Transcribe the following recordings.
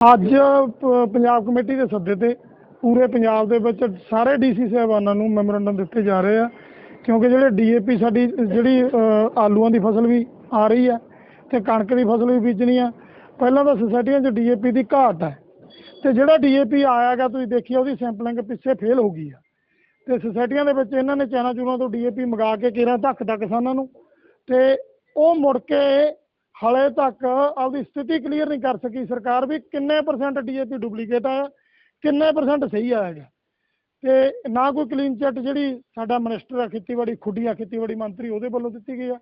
ਅੱਜ ਪ- ਪੰਜਾਬ ਕਮੇਟੀ ਦੇ ਸੱਦੇ ਤੇ ਪੂਰੇ ਪੰਜਾਬ ਦੇ ਵਿੱਚ ਸਾਰੇ ਡੀਸੀ ਸਾਹਿਬਾਨਾਂ ਨੂੰ ਮੈਮੋਰੰਡਮ ਦਿੱਤੇ ਜਾ ਰਹੇ ਆ, ਕਿਉਂਕਿ ਜਿਹੜੇ ਡੀਏਪੀ ਸਾਡੀ, ਜਿਹੜੀ ਆਲੂਆਂ ਦੀ ਫਸਲ ਵੀ ਆ ਰਹੀ ਹੈ ਤੇ ਕਣਕ ਦੀ ਫਸਲ ਵੀ ਬੀਜਣੀ ਆ, ਪਹਿਲਾਂ ਤਾਂ ਸੁਸਾਇਟੀਆਂ 'ਚ ਡੀਏਪੀ ਦੀ ਘਾਟ ਹੈ ਤੇ ਜਿਹੜਾ ਡੀਏਪੀ ਆਇਆਗਾ ਤੁਸੀਂ ਦੇਖਿਆ ਉਹਦੀ ਸੈਂਪਲਿੰਗ ਪਿੱਛੇ ਫੇਲ ਹੋ ਗਈ ਆ। ਤੇ ਸੁਸਾਇਟੀਆਂ ਦੇ ਵਿੱਚ ਇਹਨਾਂ ਨੇ ਚਾਈਨਾ ਚੂਨਾ ਤੋਂ ਡੀਏਪੀ ਮੰਗਾ ਕੇ ਕਿਰਾਂ ਧੱਕਦਾ ਕਿਸਾਨਾਂ ਨੂੰ, ਤੇ ਉਹ ਮੁੜ ਕੇ ਹਲੇ ਤੱਕ ਆਪਦੀ ਸਥਿਤੀ ਕਲੀਅਰ ਨਹੀਂ ਕਰ ਸਕੀ ਸਰਕਾਰ ਵੀ ਕਿੰਨੇ ਪਰਸੈਂਟ ਡੀਏਪੀ ਡੁਪਲੀਕੇਟ ਆਇਆ ਕਿੰਨੇ ਪਰਸੈਂਟ ਸਹੀ ਆਏਗਾ ਤੇ ਨਾ ਕੋਈ ਕਲੀਨ ਚਿੱਟ ਜਿਹੜੀ ਸਾਡਾ ਮਿਨਿਸਟਰ ਆ, ਖੇਤੀਬਾੜੀ, ਖੁੱਡੀਆਂ, ਖੇਤੀਬਾੜੀ ਮੰਤਰੀ ਉਹਦੇ ਵੱਲੋਂ ਦਿੱਤੀ ਗਈ ਆ।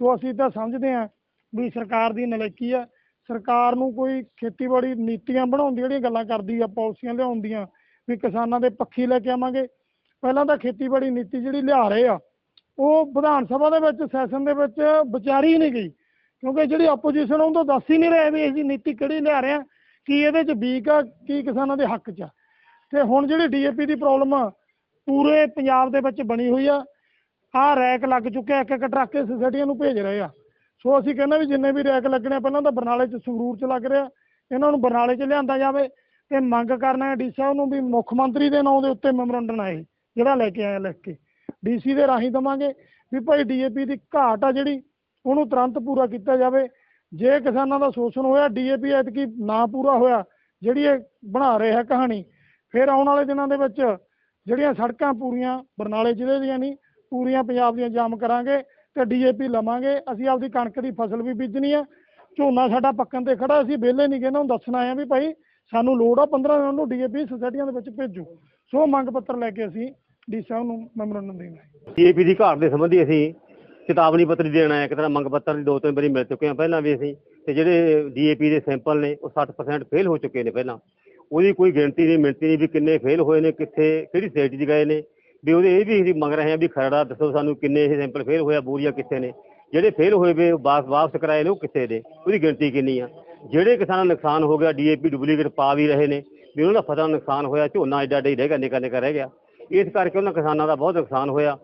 ਸੋ ਅਸੀਂ ਤਾਂ ਸਮਝਦੇ ਹਾਂ ਵੀ ਸਰਕਾਰ ਦੀ ਨਲਾਇਕੀ ਆ। ਸਰਕਾਰ ਨੂੰ ਕੋਈ ਖੇਤੀਬਾੜੀ ਨੀਤੀਆਂ ਬਣਾਉਣ ਦੀ ਜਿਹੜੀਆਂ ਗੱਲਾਂ ਕਰਦੀ ਆ, ਪਾਲਿਸੀਆਂ ਲਿਆਉਣ ਦੀਆਂ, ਵੀ ਕਿਸਾਨਾਂ ਦੇ ਪੱਖੀ ਲੈ ਕੇ ਆਵਾਂਗੇ। ਪਹਿਲਾਂ ਤਾਂ ਖੇਤੀਬਾੜੀ ਨੀਤੀ ਜਿਹੜੀ ਲਿਆ ਰਹੇ ਆ, ਉਹ ਵਿਧਾਨ ਸਭਾ ਦੇ ਵਿੱਚ, ਸੈਸ਼ਨ ਦੇ ਵਿੱਚ ਵਿਚਾਰੀ ਨਹੀਂ ਗਈ। ਕਿਉਂਕਿ ਜਿਹੜੀ ਆਪੋਜੀਸ਼ਨ ਉਹ ਤਾਂ ਦੱਸ ਹੀ ਨਹੀਂ ਰਹੇ ਵੀ ਅਸੀਂ ਨੀਤੀ ਕਿਹੜੀ ਲਿਆ ਰਹੇ ਆ ਕੀ ਇਹਦੇ ਚ ਵੀਕ ਆ ਕੀ ਕਿਸਾਨਾਂ ਦੇ ਹੱਕ ਚ ਆ। ਤੇ ਹੁਣ ਜਿਹੜੀ ਡੀਏਪੀ ਦੀ ਪ੍ਰੋਬਲਮ ਆ ਪੂਰੇ ਪੰਜਾਬ ਦੇ ਵਿੱਚ ਬਣੀ ਹੋਈ ਆ। ਆਹ ਰੈਕ ਲੱਗ ਚੁੱਕਿਆ ਇੱਕ ਇੱਕ ਟਰੱਕ ਸੁਸਾਇਟੀਆਂ ਨੂੰ ਭੇਜ ਰਹੇ ਆ। ਸੋ ਅਸੀਂ ਕਹਿੰਦੇ ਵੀ ਜਿੰਨੇ ਵੀ ਰੈਕ ਲੱਗਣੇ ਆ, ਪਹਿਲਾਂ ਤਾਂ ਬਰਨਾਲੇ ਚ ਸੰਗਰੂਰ ਚ ਲੱਗ ਰਿਹਾ। ਇਹਨਾਂ ਨੂੰ ਬਰਨਾਲੇ ਚ ਲਿਆਂਦਾ ਜਾਵੇ ਤੇ ਮੰਗ ਕਰਨਾ ਹੈ ਡੀ ਸਾਹਿਬ ਨੂੰ ਵੀ ਮੁੱਖ ਮੰਤਰੀ ਦੇ ਨਾਂ ਦੇ ਉੱਤੇ ਮੈਮੋਰੰਡਮ ਆਏ ਜਿਹੜਾ ਲੈ ਕੇ ਆਇਆ ਲਿਖ ਕੇ। ਡੀਸੀ ਦੇ ਰਾਹੀਂ ਦਵਾਂਗੇ ਵੀ ਭਾਈ ਡੀਏਪੀ ਦੀ ਘਾਟ ਆ ਜਿਹੜੀ ਉਹਨੂੰ ਤੁਰੰਤ ਪੂਰਾ ਕੀਤਾ ਜਾਵੇ। ਜੇ ਕਿਸਾਨਾਂ ਦਾ ਸ਼ੋਸ਼ਣ ਹੋਇਆ, ਡੀਏਪੀ ਐਤਕੀ ਨਾ ਪੂਰਾ ਹੋਇਆ, ਜਿਹੜੀ ਇਹ ਬਣਾ ਰਹੇ ਹੈ ਕਹਾਣੀ, ਫਿਰ ਆਉਣ ਵਾਲੇ ਦਿਨਾਂ ਦੇ ਵਿੱਚ ਜਿਹੜੀਆਂ ਸੜਕਾਂ ਪੂਰੀਆਂ, ਬਰਨਾਲੇ ਜ਼ਿਲ੍ਹੇ ਦੀਆਂ ਨਹੀਂ, ਪੂਰੀਆਂ ਪੰਜਾਬ ਦੀਆਂ ਜਾਮ ਕਰਾਂਗੇ ਤੇ ਡੀਏਪੀ ਲਵਾਂਗੇ। ਅਸੀਂ ਆਪਦੀ ਕਣਕ ਦੀ ਫਸਲ ਵੀ ਬੀਜਣੀ ਆ। ਝੋਨਾ ਸਾਡਾ ਪੱਕਣ ਤੇ ਖੜਾ, ਅਸੀਂ ਵਿਹਲੇ ਨਹੀਂ ਗਏ ਨਾ ਉਹਨੂੰ ਦੱਸਣਾ ਆ ਵੀ ਭਾਈ ਸਾਨੂੰ ਲੋੜ ਆ 15 ਦਿਨਾਂ ਨੂੰ ਡੀਏਪੀ ਸੁਸਾਇਟੀਆਂ ਦੇ ਵਿੱਚ ਭੇਜੋ। ਸੋ ਮੰਗ ਪੱਤਰ ਲੈ ਕੇ ਅਸੀਂ ਡੀ ਸਾਹਿਬ ਨੂੰ ਮੈਮੋਰੰਡਮ ਦੇਣਾ ਹੈ ਡੀਏਪੀ ਦੀ ਘਾਟ ਦੇ ਸੰਬੰਧੀ ਅਸੀਂ ਚੇਤਾਵਨੀ ਪੱਤਰ ਦੇਣਾ ਆਏ ਇੱਕ ਤਰ੍ਹਾਂ ਮੰਗ ਪੱਤਰ ਦੋ ਤਿੰਨ ਵਾਰੀ ਮਿਲ ਚੁੱਕੇ ਹਾਂ ਪਹਿਲਾਂ ਵੀ ਅਸੀਂ ਅਤੇ ਜਿਹੜੇ ਡੀਏਪੀ ਦੇ ਸੈਂਪਲ ਨੇ, ਉਹ 60% ਫੇਲ ਹੋ ਚੁੱਕੇ ਨੇ ਪਹਿਲਾਂ। ਉਹਦੀ ਕੋਈ ਗਿਣਤੀ ਨਹੀਂ ਮਿਲਤੀ ਨਹੀਂ ਵੀ ਕਿੰਨੇ ਫੇਲ ਹੋਏ ਨੇ, ਕਿੱਥੇ, ਕਿਹੜੀ ਸਟੇਟ 'ਚ ਗਏ ਨੇ। ਵੀ ਉਹਦੇ ਇਹ ਵੀ ਅਸੀਂ ਮੰਗ ਰਹੇ ਹਾਂ ਵੀ ਖਰੜਾ ਦੱਸੋ ਸਾਨੂੰ ਕਿੰਨੇ ਇਹ ਸੈਂਪਲ ਫੇਲ ਹੋਇਆ, ਬੋਰੀਆਂ ਕਿੱਥੇ ਨੇ। ਜਿਹੜੇ ਫੇਲ ਹੋਏ ਵੇ, ਉਹ ਵਾਪਸ ਵਾਪਸ ਕਰਾਏ ਨੇ, ਉਹ ਕਿੱਥੇ ਨੇ? ਉਹਦੀ ਗਿਣਤੀ ਕਿੰਨੀ ਆ? ਜਿਹੜੇ ਕਿਸਾਨਾਂ ਦਾ ਨੁਕਸਾਨ ਹੋ ਗਿਆ ਡੀਏਪੀ ਡੁਪਲੀਕੇਟ ਪਾ ਵੀ ਰਹੇ ਨੇ, ਵੀ ਉਹਨਾਂ ਦਾ ਫਸਲ ਨੁਕਸਾਨ ਹੋਇਆ, ਝੋਨਾ ਐਡਾ ਐਡਾ ਹੀ ਰਹਿ ਗਿਆ ਨਿੱਕਾ ਨਿੱਕਾ ਰਹਿ ਗਿਆ। ਇਸ ਕਰਕੇ ਉਹਨਾਂ ਕਿਸਾਨਾਂ ਦਾ ਬਹੁਤ ਨੁਕਸਾਨ ਹੋਇਆ।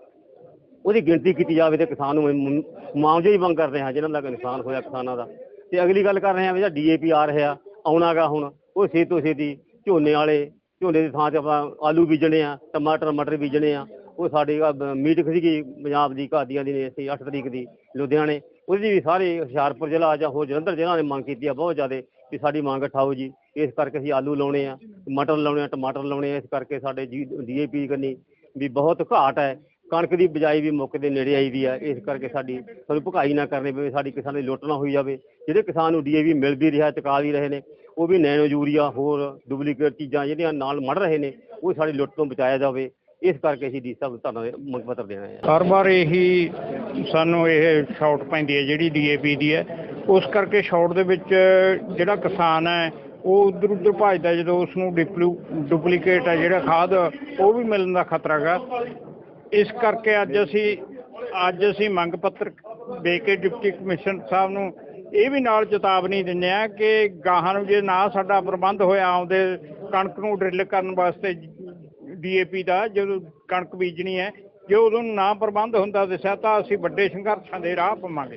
ਉਹਦੀ ਗਿਣਤੀ ਕੀਤੀ ਜਾਵੇ ਤੇ ਕਿਸਾਨ ਨੂੰ ਮੁਆਵਜ਼ੇ ਦੀ ਮੰਗ ਕਰਦੇ ਹਾਂ ਜਿਹਨਾਂ ਦਾ ਨੁਕਸਾਨ ਹੋਇਆ ਕਿਸਾਨਾਂ ਦਾ। ਤੇ ਅਗਲੀ ਗੱਲ ਕਰ ਰਹੇ ਹਾਂ ਵੀ ਜਿਹੜਾ ਡੀਏਪੀ ਆ ਰਿਹਾ ਆਉਣਾਗਾ ਹੁਣ, ਉਹ ਛੇਤੀ ਤੋਂ ਛੇਤੀ ਝੋਨੇ ਵਾਲੇ, ਝੋਨੇ ਦੀ ਥਾਂ ਤੇ ਆਪਾਂ ਆਲੂ ਬੀਜਣੇ ਆ, ਟਮਾਟਰ, ਮਟਰ ਬੀਜਣੇ ਆ, ਉਹ ਸਾਡੀ ਮੀਟਿੰਗ ਸੀਗੀ ਪੰਜਾਬ ਦੀ ਘਾਦੀਆਂ ਦੀ ਨੇ ਅਸੀਂ 8 ਤਰੀਕ ਦੀ, ਲੁਧਿਆਣੇ, ਉਹਦੀ ਵੀ ਸਾਰੇ ਹੁਸ਼ਿਆਰਪੁਰ ਜ਼ਿਲ੍ਹਾ ਜਾਂ ਹੋਰ ਜਲੰਧਰ ਜ਼ਿਲ੍ਹਾ ਨੇ ਮੰਗ ਕੀਤੀ ਆ ਬਹੁਤ ਜ਼ਿਆਦਾ ਵੀ ਸਾਡੀ ਮੰਗ ਉਠਾਓ ਜੀ। ਇਸ ਕਰਕੇ ਅਸੀਂ ਆਲੂ ਲਾਉਣੇ ਆ, ਮਟਰ ਲਾਉਣੇ ਆ, ਟਮਾਟਰ ਲਾਉਣੇ ਆ, ਇਸ ਕਰਕੇ ਸਾਡੇ ਜੀ ਡੀਏਪੀ ਕਰਨੀ ਵੀ ਬਹੁਤ ਘਾਟ ਹੈ। ਕਣਕ ਦੀ ਬਿਜਾਈ ਵੀ ਮੌਕੇ ਦੇ ਨੇੜੇ ਆਈ ਦੀ ਆ, ਇਸ ਕਰਕੇ ਸਾਡੀ ਸਾਨੂੰ ਭੁਕਾਈ ਨਾ ਕਰਨੀ ਪਵੇ, ਸਾਡੀ ਕਿਸਾਨ ਦੀ ਲੁੱਟ ਨਾ ਹੋਈ ਜਾਵੇ। ਜਿਹੜੇ ਕਿਸਾਨ ਨੂੰ ਡੀਏਪੀ ਮਿਲ ਵੀ ਰਿਹਾ, ਚੁਕਾ ਵੀ ਰਹੇ ਨੇ, ਉਹ ਵੀ ਨੈਨੋ ਯੂਰੀਆ, ਹੋਰ ਡੁਪਲੀਕੇਟ ਚੀਜ਼ਾਂ ਜਿਹੜੀਆਂ ਨਾਲ ਮੜ ਰਹੇ ਨੇ, ਉਹ ਸਾਡੀ ਲੁੱਟ ਤੋਂ ਬਚਾਇਆ ਜਾਵੇ। ਇਸ ਕਰਕੇ ਅਸੀਂ ਡੀ ਸਾਹਿਬ ਨੂੰ ਤੁਹਾਨੂੰ ਮੰਗ ਪੱਤਰ ਦੇਣਾ ਹੈ। ਹਰ ਵਾਰ ਇਹੀ ਸਾਨੂੰ ਇਹ ਸ਼ਾਰਟ ਪੈਂਦੀ ਹੈ, ਜਿਹੜੀ ਡੀਏਪੀ ਦੀ ਹੈ। ਉਸ ਕਰਕੇ ਸ਼ਾਰਟ ਦੇ ਵਿੱਚ ਜਿਹੜਾ ਕਿਸਾਨ ਹੈ, ਉਹ ਉਧਰ ਉਧਰ ਭੱਜਦਾ ਜਦੋਂ ਉਸ ਨੂੰ ਡਿਪਲੂ, ਡੁਪਲੀਕੇਟ ਹੈ ਜਿਹੜਾ ਖਾਦ, ਉਹ ਵੀ ਮਿਲਣ ਦਾ ਖਤਰਾ ਹੈਗਾ। ਇਸ ਕਰਕੇ ਅੱਜ ਅਸੀਂ ਅੱਜ ਅਸੀਂ ਮੰਗ ਪੱਤਰ ਦੇ ਕੇ ਡਿਪਟੀ ਕਮਿਸ਼ਨਰ ਸਾਹਿਬ ਨੂੰ ਇਹ ਵੀ ਨਾਲ ਚੇਤਾਵਨੀ ਦਿੰਦੇ ਆ ਕਿ ਗਾਹਾਂ ਨੂੰ ਜੇ ਨਾ ਸਾਡਾ ਪ੍ਰਬੰਧ ਹੋਇਆ ਆਉਂਦੇ ਕਣਕ ਨੂੰ ਡਰਿੱਲ ਕਰਨ ਵਾਸਤੇ ਡੀਏਪੀ ਦਾ ਜਦੋਂ ਕਣਕ ਬੀਜਣੀ ਹੈ, ਜੇ ਉਦੋਂ ਨਾ ਪ੍ਰਬੰਧ ਹੁੰਦਾ ਦੱਸਿਆ ਤਾਂ ਅਸੀਂ ਵੱਡੇ ਸੰਘਰਸ਼ਾਂ ਦੇ ਰਾਹ ਪਵਾਂਗੇ